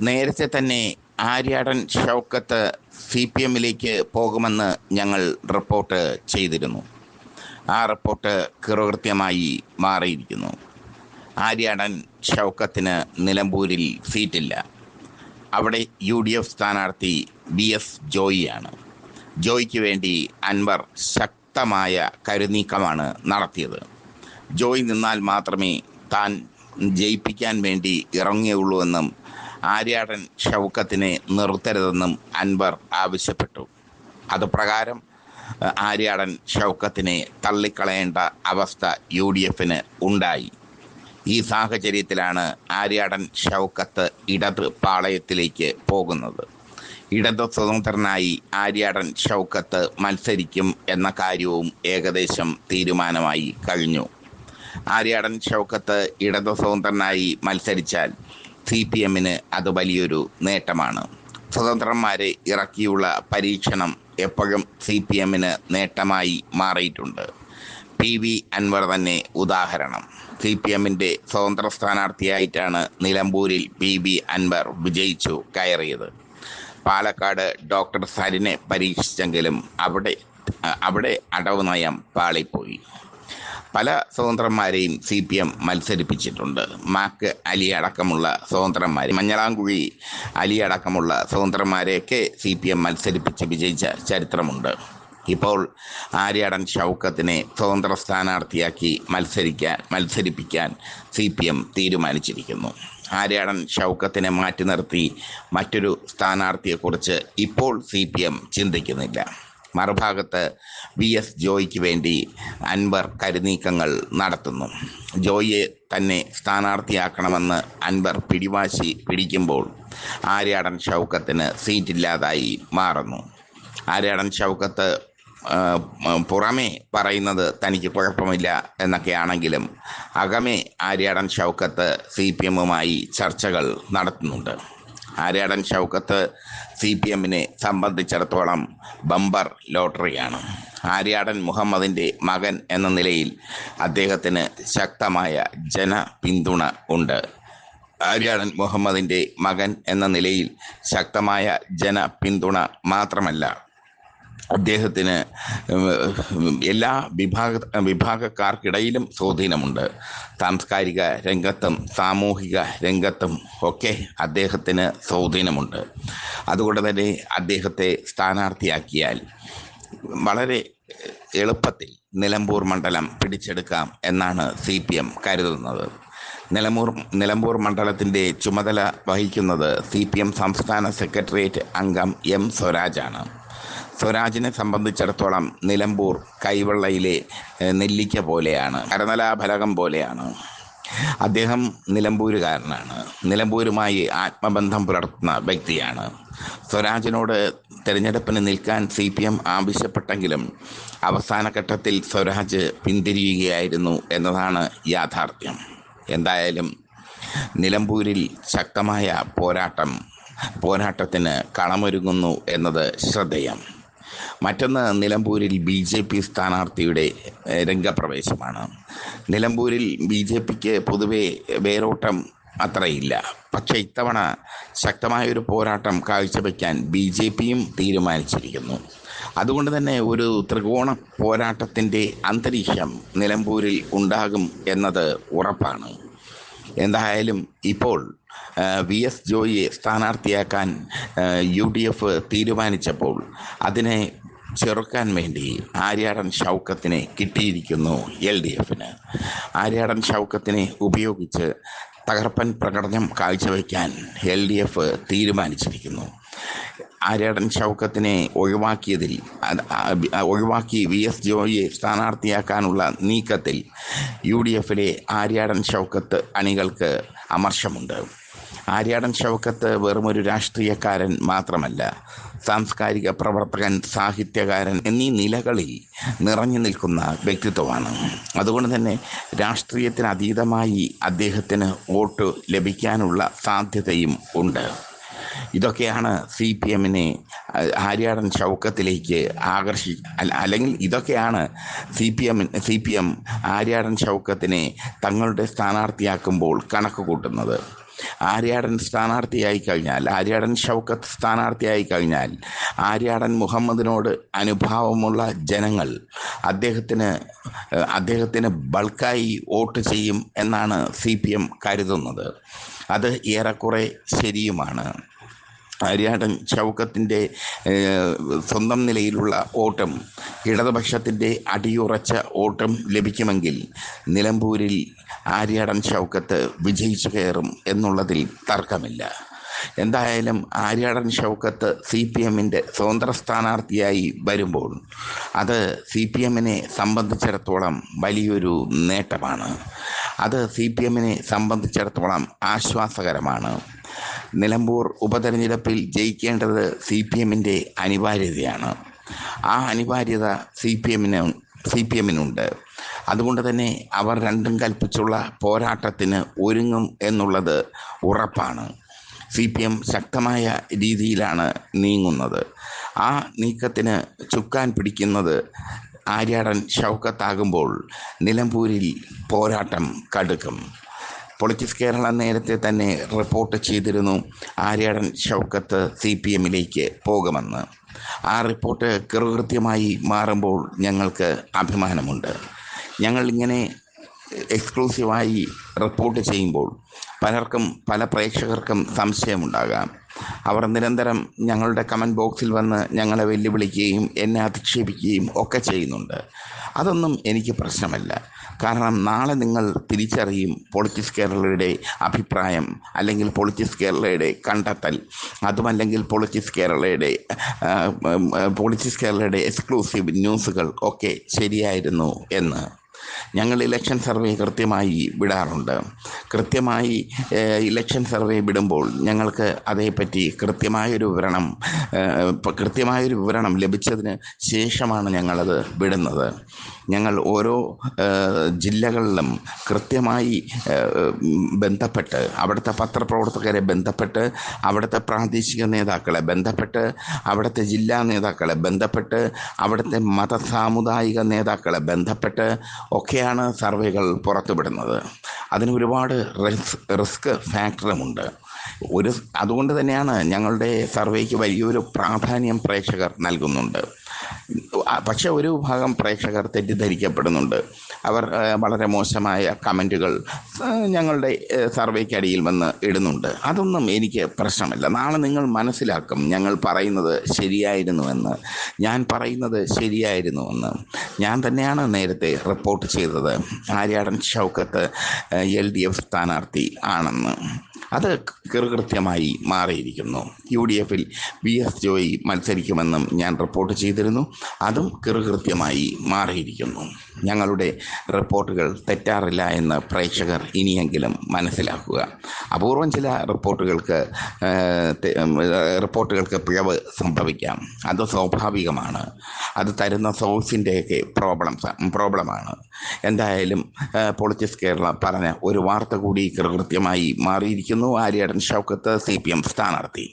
നേരത്തെ തന്നെ Aryadan Shoukath C P എമ്മിലേക്ക് പോകുമെന്ന് ഞങ്ങൾ റിപ്പോർട്ട് ചെയ്തിരുന്നു. ആ റിപ്പോർട്ട് കൃകൃത്യമായി മാറിയിരിക്കുന്നു. ആര്യാടൻ ഷൗക്കത്തിന് നിലമ്പൂരിൽ സീറ്റില്ല. അവിടെ യു ഡി എഫ് സ്ഥാനാർത്ഥി ബി എസ് ജോയിയാണ്. ജോയിക്ക് വേണ്ടി അൻവർ ശക്തമായ കരുനീക്കമാണ് നടത്തിയത്. ജോയി നിന്നാൽ മാത്രമേ താൻ ജയിപ്പിക്കാൻ വേണ്ടി ഇറങ്ങിയുള്ളൂ എന്നും ആര്യാടൻ ഷൗക്കത്തിനെ നിർത്തരുതെന്നും അൻവർ ആവശ്യപ്പെട്ടു. അതുപ്രകാരം ആര്യാടൻ ഷൗക്കത്തിനെ തള്ളിക്കളയേണ്ട അവസ്ഥ യു ഡി എഫിന് ഉണ്ടായി. ഈ സാഹചര്യത്തിലാണ് ആര്യാടൻ ഷൗക്കത്ത് ഇടത് പാളയത്തിലേക്ക് പോകുന്നത്. ഇടത് സ്വതന്ത്രനായി ആര്യാടൻ ഷൗക്കത്ത് മത്സരിക്കും എന്ന കാര്യവും ഏകദേശം തീരുമാനമായി കഴിഞ്ഞു. ആര്യാടൻ ഷൗക്കത്ത് ഇടത് സ്വതന്ത്രനായി മത്സരിച്ചാൽ സി പി എമ്മിന് അത് വലിയൊരു നേട്ടമാണ്. സ്വതന്ത്രന്മാരെ ഇറക്കിയുള്ള പരീക്ഷണം എപ്പോഴും സി പി എമ്മിന് നേട്ടമായി മാറിയിട്ടുണ്ട്. പി വി അൻവർ തന്നെ ഉദാഹരണം. സി പി എമ്മിന്റെ സ്വതന്ത്ര സ്ഥാനാർത്ഥിയായിട്ടാണ് നിലമ്പൂരിൽ പി വി അൻവർ വിജയിച്ചു കയറിയത്. പാലക്കാട് ഡോക്ടർ സരിനെ പരീക്ഷിച്ചെങ്കിലും അവിടെ അവിടെ അടവ് നയം പാളിപ്പോയി. പല സ്വതന്ത്രന്മാരെയും സി പി എം മത്സരിപ്പിച്ചിട്ടുണ്ട്. മാക്ക് അലി അടക്കമുള്ള സ്വതന്ത്രന്മാർ മഞ്ഞളാംകുഴി അലി അടക്കമുള്ള സ്വതന്ത്രന്മാരെയൊക്കെ സി പി എം മത്സരിപ്പിച്ച് വിജയിച്ച ചരിത്രമുണ്ട്. ഇപ്പോൾ ആര്യാടൻ ഷൗക്കത്തിനെ സ്വതന്ത്ര സ്ഥാനാർത്ഥിയാക്കി മത്സരിക്കാൻ മത്സരിപ്പിക്കാൻ സി പി എം തീരുമാനിച്ചിരിക്കുന്നു. ആര്യാടൻ ഷൗക്കത്തിനെ മാറ്റി നിർത്തി മറ്റൊരു സ്ഥാനാർത്ഥിയെക്കുറിച്ച് ഇപ്പോൾ സി പി എം ചിന്തിക്കുന്നില്ല. മറുഭാഗത്ത് വി എസ് ജോയിക്ക് വേണ്ടി അൻവർ കരുനീക്കങ്ങൾ നടത്തുന്നു. ജോയിയെ തന്നെ സ്ഥാനാർത്ഥിയാക്കണമെന്ന് അൻവർ പിടിവാശി പിടിക്കുമ്പോൾ ആര്യാടൻ ഷൗക്കത്തിന് സീറ്റില്ലാതായി മാറുന്നു. ആര്യാടൻ ഷൗക്കത്ത് പുറമെ പറയുന്നത് തനിക്ക് കുഴപ്പമില്ല എന്നൊക്കെയാണെങ്കിലും അകമേ ആര്യാടൻ ഷൗക്കത്ത് സി പി എമ്മുമായി ചർച്ചകൾ നടത്തുന്നുണ്ട്. ആര്യാടൻ ഷൗക്കത്ത് സി പി എമ്മിനെ സംബന്ധിച്ചിടത്തോളം ബമ്പർ ലോട്ടറിയാണ്. ആര്യാടൻ മുഹമ്മദിന്റെ മകൻ എന്ന നിലയിൽ അദ്ദേഹത്തിന് ശക്തമായ ജന പിന്തുണ ഉണ്ട്. ആര്യാടൻ മുഹമ്മദിന്റെ മകൻ എന്ന നിലയിൽ ശക്തമായ ജന പിന്തുണ മാത്രമല്ല അദ്ദേഹത്തിന് എല്ലാ വിഭാഗ വിഭാഗക്കാർക്കിടയിലും സ്വാധീനമുണ്ട്. സാംസ്കാരിക രംഗത്തും സാമൂഹിക രംഗത്തും ഒക്കെ അദ്ദേഹത്തിന് സ്വാധീനമുണ്ട്. അതുകൊണ്ട് തന്നെ അദ്ദേഹത്തെ സ്ഥാനാർത്ഥിയാക്കിയാൽ വളരെ എളുപ്പത്തിൽ നിലമ്പൂർ മണ്ഡലം പിടിച്ചെടുക്കാം എന്നാണ് സി പി എം കരുതുന്നത്. നിലമ്പൂർ നിലമ്പൂർ മണ്ഡലത്തിന്റെ ചുമതല വഹിക്കുന്നത് സി പി എം സംസ്ഥാന സെക്രട്ടേറിയറ്റ് അംഗം എം സ്വരാജാണ്. സ്വരാജിനെ സംബന്ധിച്ചിടത്തോളം നിലമ്പൂർ കൈവെള്ളയിലെ നെല്ലിക്ക പോലെയാണ് കരനലാഫലകം പോലെയാണ്. അദ്ദേഹം നിലമ്പൂരുകാരനാണ്. നിലമ്പൂരുമായി ആത്മബന്ധം പുലർത്തുന്ന വ്യക്തിയാണ്. സ്വരാജിനോട് തിരഞ്ഞെടുപ്പിന് നിൽക്കാൻ സി പി എം ആവശ്യപ്പെട്ടെങ്കിലും അവസാന ഘട്ടത്തിൽ സ്വരാജ് പിന്തിരിയുകയായിരുന്നു എന്നതാണ് യാഥാർത്ഥ്യം. എന്തായാലും നിലമ്പൂരിൽ ശക്തമായ പോരാട്ടം പോരാട്ടത്തിന് കളമൊരുങ്ങുന്നു എന്നത് ശ്രദ്ധേയം. മറ്റൊന്ന് നിലമ്പൂരിൽ ബി ജെ പി സ്ഥാനാർത്ഥിയുടെ രംഗപ്രവേശമാണ്. നിലമ്പൂരിൽ ബി ജെ പിക്ക് പൊതുവെ വേരോട്ടം അത്രയില്ല. പക്ഷേ ഇത്തവണ ശക്തമായൊരു പോരാട്ടം കാഴ്ചവെക്കാൻ ബി ജെ പിയും തീരുമാനിച്ചിരിക്കുന്നു. അതുകൊണ്ട് തന്നെ ഒരു ത്രികോണ പോരാട്ടത്തിന്റെ അന്തരീക്ഷം നിലമ്പൂരിൽ ഉണ്ടാകും എന്നത് ഉറപ്പാണ്. എന്തായാലും ഇപ്പോൾ വി എസ് ജോയിയെ സ്ഥാനാർത്ഥിയാക്കാൻ യു ഡി എഫ് തീരുമാനിച്ചപ്പോൾ അതിനെ ചെറുക്കാൻ വേണ്ടി ആര്യാടൻ ഷൗക്കത്തിനെ കിട്ടിയിരിക്കുന്നു എൽ ഡി എഫിന്. ആര്യാടൻ ഷൗക്കത്തിനെ ഉപയോഗിച്ച് തകർപ്പൻ പ്രകടനം കാഴ്ചവെക്കാൻ എൽ ഡി എഫ് തീരുമാനിച്ചിരിക്കുന്നു. ആര്യാടൻ ഷൗക്കത്തിനെ ഒഴിവാക്കിയതിൽ ഒഴിവാക്കി വി എസ് ജോയിയെ സ്ഥാനാർത്ഥിയാക്കാനുള്ള നീക്കത്തിൽ യു ഡി എഫിലെ ആര്യാടൻ ഷൗക്കത്ത് അണികൾക്ക് അമർഷമുണ്ട്. ആര്യാടൻ ഷൗക്കത്ത് ഒരു രാഷ്ട്രീയക്കാരൻ മാത്രമല്ല സാംസ്കാരിക പ്രവർത്തകൻ സാഹിത്യകാരൻ എന്നീ നിലകളിൽ നിറഞ്ഞു നിൽക്കുന്ന വ്യക്തിത്വമാണ്. അതുകൊണ്ട് തന്നെ രാഷ്ട്രീയത്തിന് അതീതമായി അദ്ദേഹത്തിന് വോട്ട് ലഭിക്കാനുള്ള സാധ്യതയും ഉണ്ട്. ഇതൊക്കെയാണ് സി പി എമ്മിനെ ആര്യാടൻ ഷൗക്കത്തിലേക്ക് ആകർഷി അല്ല- അല്ലെങ്കിൽ ഇതൊക്കെയാണ് C P M C P M Aryadan ഷൗക്കത്തിനെ തങ്ങളുടെ സ്ഥാനാർത്ഥിയാക്കുമ്പോൾ കണക്ക് കൂട്ടുന്നത് ആര്യാടൻ സ്ഥാനാർത്ഥിയായി കഴിഞ്ഞാൽ ആര്യാടൻ ഷൗക്കത്ത് സ്ഥാനാർത്ഥിയായി കഴിഞ്ഞാൽ ആര്യാടൻ മുഹമ്മദിനോട് അനുഭാവമുള്ള ജനങ്ങൾ അദ്ദേഹത്തിന് അദ്ദേഹത്തിന് ബൾക്കായി വോട്ട് ചെയ്യും എന്നാണ് സി പി എം കരുതുന്നത്. അത് ഏറെക്കുറെ ശരിയുമാണ്. ആര്യാടൻ ചൗക്കത്തിന്റെ സ്വന്തം നിലയിലുള്ള ഓട്ടം ഇടതുപക്ഷത്തിന്റെ അടിയുറച്ച ഓട്ടം ലഭിക്കുമെങ്കിൽ നിലമ്പൂരിൽ ആര്യാടൻ ഷൗക്കത്ത് വിജയിച്ചു കയറും എന്നുള്ളതിൽ തർക്കമില്ല. എന്തായാലും ആര്യാടൻ ഷൗക്കത്ത് സി പി എമ്മിന്റെ സ്വതന്ത്ര സ്ഥാനാർത്ഥിയായി വരുമ്പോൾ അത് സി പി എമ്മിനെ സംബന്ധിച്ചിടത്തോളം വലിയൊരു നേട്ടമാണ്. അത് സി പി എമ്മിനെ സംബന്ധിച്ചിടത്തോളം ആശ്വാസകരമാണ്. നിലമ്പൂർ ഉപതെരഞ്ഞെടുപ്പിൽ ജയിക്കേണ്ടത് സി പി എമ്മിന്റെ അനിവാര്യതയാണ്. ആ അനിവാര്യത സി പി എമ്മിന് സി പി എമ്മിനുണ്ട്. അതുകൊണ്ട് തന്നെ അവർ രണ്ടും കൽപ്പിച്ചുള്ള പോരാട്ടത്തിന് ഒരുങ്ങും എന്നുള്ളത് ഉറപ്പാണ്. സി പി എം ശക്തമായ രീതിയിലാണ് നീങ്ങുന്നത്. ആ നീക്കത്തിന് ചുക്കാൻ പിടിക്കുന്നത് ആര്യാടൻ ഷൗക്കത്താകുമ്പോൾ നിലമ്പൂരിൽ പോരാട്ടം കടുക്കും. പൊളിറ്റിക്സ് കേരള നേരത്തെ തന്നെ റിപ്പോർട്ട് ചെയ്തിരുന്നു ആര്യാടൻ ഷൗക്കത്ത് സി പി എമ്മിലേക്ക് പോകുമെന്ന്. ആ റിപ്പോർട്ട് കൃത്യമായി മാറുമ്പോൾ ഞങ്ങൾക്ക് അഭിമാനമുണ്ട്. ഞങ്ങളിങ്ങനെ എക്സ്ക്ലൂസീവായി റിപ്പോർട്ട് ചെയ്യുമ്പോൾ പലർക്കും പല പ്രേക്ഷകർക്കും സംശയമുണ്ടാകാം. അവർ നിരന്തരം ഞങ്ങളുടെ കമന്റ് ബോക്സിൽ വന്ന് ഞങ്ങളെ വെല്ലുവിളിക്കുകയും എന്നെ അധിക്ഷേപിക്കുകയും ഒക്കെ ചെയ്യുന്നുണ്ട്. അതൊന്നും എനിക്ക് പ്രശ്നമല്ല. കാരണം നാളെ നിങ്ങൾ തിരിച്ചറിയും പൊളിറ്റിക്സ് കേരളയുടെ അഭിപ്രായം അല്ലെങ്കിൽ പൊളിറ്റിക്സ് കേരളയുടെ കണ്ടെത്തൽ അതുമല്ലെങ്കിൽ പൊളിറ്റിക്സ് കേരളയുടെ പൊളിറ്റിക്സ് കേരളയുടെ എക്സ്ക്ലൂസീവ് ന്യൂസുകൾ ഒക്കെ ശരിയായിരുന്നു എന്ന്. ഞങ്ങൾ ഇലക്ഷൻ സർവേ കൃത്യമായി വിടാറുണ്ട്. കൃത്യമായി ഇലക്ഷൻ സർവേ വിടുമ്പോൾ ഞങ്ങൾക്ക് അതേപ്പറ്റി കൃത്യമായൊരു വിവരണം കൃത്യമായൊരു വിവരണം ലഭിച്ചതിന് ശേഷമാണ് ഞങ്ങളത് വിടുന്നത്. ഞങ്ങൾ ഓരോ ജില്ലകളിലും കൃത്യമായി ബന്ധപ്പെട്ട് അവിടുത്തെ പത്രപ്രവർത്തകരെ ബന്ധപ്പെട്ട് അവിടുത്തെ പ്രാദേശിക നേതാക്കളെ ബന്ധപ്പെട്ട് അവിടുത്തെ ജില്ലാ നേതാക്കളെ ബന്ധപ്പെട്ട് അവിടുത്തെ മത സാമുദായിക നേതാക്കളെ ബന്ധപ്പെട്ട് ഒക്കെയാണ് സർവേകൾ പുറത്തുവിടുന്നത്. അതിന് ഒരുപാട് റിസ്ക് റിസ്ക് ഫാക്ടറുമുണ്ട് ഒരു അതുകൊണ്ട് തന്നെയാണ് ഞങ്ങളുടെ സർവേക്ക് വലിയൊരു പ്രാധാന്യം പ്രേക്ഷകർ നൽകുന്നുണ്ട്. പക്ഷേ ഒരു വിഭാഗം പ്രേക്ഷകർ തെറ്റിദ്ധരിക്കപ്പെടുന്നുണ്ട്. അവർ വളരെ മോശമായ കമന്റുകൾ ഞങ്ങളുടെ സർവേക്കടിയിൽ വന്ന് ഇടുന്നുണ്ട്. അതൊന്നും എനിക്ക് പ്രശ്നമല്ല. നാളെ നിങ്ങൾ മനസ്സിലാക്കും ഞങ്ങൾ പറയുന്നത് ശരിയായിരുന്നുവെന്ന്. ഞാൻ പറയുന്നത് ശരിയായിരുന്നുവെന്ന്. ഞാൻ തന്നെയാണ് നേരത്തെ റിപ്പോർട്ട് ചെയ്തത്. Aryadan Shoukath L D F സ്ഥാനാർത്ഥി ആണെന്ന്. അത് കൃത്യമായി മാറിയിരിക്കുന്നു. യു ഡി എഫിൽ വി എസ് ജോയി മത്സരിക്കുമെന്നും ഞാൻ റിപ്പോർട്ട് ചെയ്തിരുന്നു. അതും കൃത്യമായി മാറിയിരിക്കുന്നു. ഞങ്ങളുടെ റിപ്പോർട്ടുകൾ തെറ്റാറില്ല എന്ന് പ്രേക്ഷകർ ഇനിയെങ്കിലും മനസ്സിലാക്കുക. അപൂർവം ചില റിപ്പോർട്ടുകൾക്ക് റിപ്പോർട്ടുകൾക്ക് പിഴവ് സംഭവിക്കാം. അത് സ്വാഭാവികമാണ്. അത് തരുന്ന സോഴ്സിന്റെയൊക്കെ പ്രോബ്ലം പ്രോബ്ലമാണ്. എന്തായാലും പൊളിറ്റിക്സ് കേരള പറഞ്ഞ ഒരു വാർത്ത കൂടി കൃത്യമായി മാറിയിരിക്കുന്നു. Aryadan Shoukath C P M സ്ഥാനാർത്ഥി.